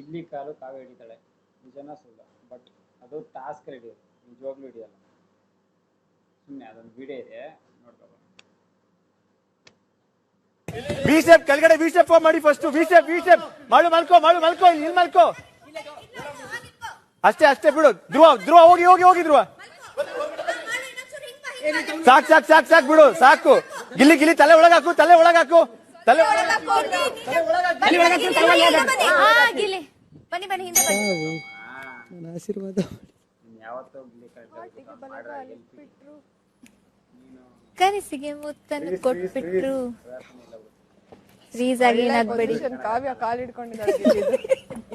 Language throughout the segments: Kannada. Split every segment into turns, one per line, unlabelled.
ಇಡ್ಲಿ ಕಾಲು ಕಾವೇ ಹಿಡಿತಾಳೆ. ನಿಜನ ಸುಳ್ಳು ಬಟ್ ಅದು ಟಾಸ್ಕ್ ಹಿಡಿಯೋದು ನಿಜವಾಗ್ಲೂ ಹಿಡಿಯಲ್ಲ. ಸುಮ್ಮನೆ ಅದೊಂದು ವಿಡಿಯೋ ಇದೆ ನೋಡ್ಕೊಬೋದು
ವಿ ಸ್ಟೆಪ್ ಕೆಳಗಡೆ ವಿ ಸ್ಟೆಪ್ ಮಾಡಿ first V step V step ಮಾಡು ಮಲ್ಕೋ ಮಾಡು ಮಲ್ಕೋ ಇಲ್ಲಿ ಇಲ್ಲಿ ಮಲ್ಕೋ. ಅಷ್ಟೇ ಅಷ್ಟೇ ಬಿಡು. ಧ್ರುವ ಧ್ರುವ ಹೋಗಿ ಹೋಗಿ ಹೋಗಿ ಧ್ರುವ. ಸಾಕ್ ಸಾಕ್ ಸಾಕ್ ಸಾಕ್ ಬಿಡು ಸಾಕು. ಗಿಲ್ಲಿ ಗಿಲ್ಲಿ ತಲೆ ಒಳಗಾಕು ತಲೆ ಒಳಗಾಕು. ತಲೆ ತಲೆ ಒಳಗಾಕು ತಲೆ ಒಳಗಾಕು.
ಬನ್ನಿ ಬನ್ನಿ ಹಿಂದೆ ಬನ್ನಿ.
ನನ್ನ ಆಶೀರ್ವಾದ.
ಕನಸಿಗೆ ಮುತ್ತನ್ನು ಕೊಟ್ಬಿಟ್ರು. ಫ್ರೀಸ್ ಆಗಿ ಏನಾಗ್ಬೇಡಿ.
ಕಾವ್ಯ ಕಾಲ್ ಹಿಡ್ಕೊಂಡಿದ್ದಾರೆ.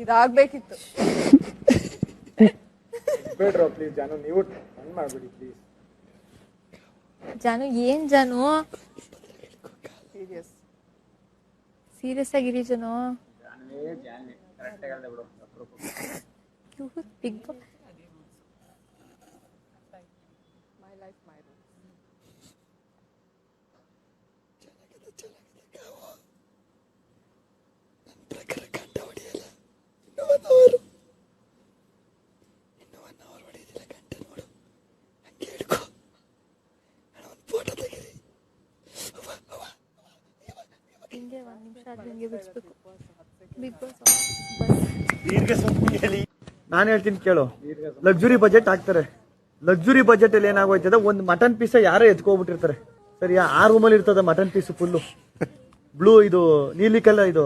ಇದಾಗ್ಬೇಕಿತ್ತು.
ಬೇಡ್ರೋ ಪ್ಲೀಸ್ ಜಾನು ನೀವು ಬಂದ್ ಮಾಡ್ಬಿಡಿ ಪ್ಲೀಸ್
ಜಾನು ಏನ್ ಜಾನು?
ಸೀರಿಯಸ್
ಸೀರಿಯಸ್ ಆಗಿರಿ ಜಾನು. Big boss
my life my rule
ಹಿಂಗೆ ಒಂದು.
ನಿಮಿಷ ಅದು ಹಿಂಗೆ ಬಿಡಿಸ್ಬೇಕು. ಬಿಗ್ ಬಾಸ್
ನಾನು ಹೇಳ್ತೀನಿ ಕೇಳು. ಲಕ್ಸುರಿ ಬಜೆಟ್ ಹಾಕ್ತಾರೆ. ಲಕ್ಸುರಿ ಬಜೆಟ್ ಅಲ್ಲಿ ಏನಾಗೋಯ್ತದ ಒಂದು ಮಟನ್ ಪೀಸ ಯಾರೋ ಎತ್ಕೊಬಿಟ್ಟಿರ್ತಾರೆ. ಸರಿಯಾ? ಆ ರೂಮಲ್ಲಿ ಇರ್ತದ ಮಟನ್ ಪೀಸ್ ಫುಲ್ಲು ಬ್ಲೂ ಇದು ನೀಲಿ ಕಲರ್ ಇದು.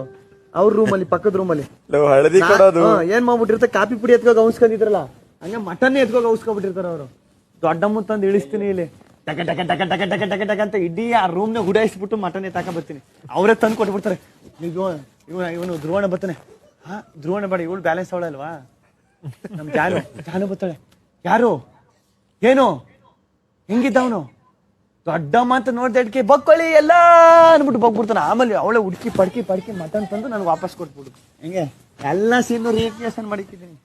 ಅವ್ರ ರೂಮಲ್ಲಿ ಪಕ್ಕದ ರೂಮಲ್ಲಿ
ಹಳದಿ ಕೊಡೋದು.
ಏನ್ ಮಾಡ್ಬಿಟ್ಟಿರ್ತಾರೆ? ಕಾಪಿ ಪುಡಿ ಎತ್ಕೋಗ ಗೌಸ್ಕೊಂಡಿದ್ರಲ್ಲ ಹಂಗೆ ಮಟನ್ ಎತ್ಕೋಗ ಔಸ್ಕೊಬಿಟ್ಟಿರ್ತಾರ ಅವರು. ದೊಡ್ಡ ತಂದು ಇಳಿಸ್ತೀನಿ ಇಲ್ಲಿ. ಟಕ ಟಕ ಟಕ ಟಕ ಟಕ ಟಕ ಟಕ ಅಂತ ಇಡೀ ಆ ರೂಮ್ ರೂಮ್ನ ಹುಡಾಯಿಸ್ಬಿಟ್ಟು ಮಟನ್ ಎತ್ತಾಕ ಬರ್ತೀನಿ. ಅವರೇ ತಂದು ಕೊಟ್ಬಿಡ್ತಾರೆ. ನೀವು ಇವನು ಇವನು ಧ್ರುವಣ ಬರ್ತಾನೆ ಹಾ ಧ್ರುವಣ ಬೇಡ, ಇವಳು ಬ್ಯಾಲೆನ್ಸ್ ಅವಳಲ್ವಾ ನಮ್ ಜಾನು ಜಾನು ಬರ್ತಾಳೆ ಯಾರು? ಏನು? ಹೆಂಗಿದ್ದವನು ದೊಡ್ಡಮ್ಮ ಅಂತ ನೋಡ್ದಡ್ಕೆ ಬಕ್ಕೊಳ್ಳಿ ಎಲ್ಲ ಅನ್ಬಿಟ್ಟು ಬಗ್ಬಿಡ್ತಾನೆ. ಆಮೇಲೆ ಅವಳೆ ಹುಡುಕಿ ಪಡ್ಕಿ ಪಡ್ಕಿ ಮಟನ್ ತಂದು ನನಗೆ ವಾಪಸ್ ಕೊಟ್ಬಿಡು. ಹೆಂಗೆ? ಎಲ್ಲ ಸೀನು ರಿಯಾಕ್ಷನ್ ಮಾಡಿಟ್ಟಿದ್ದೀನಿ.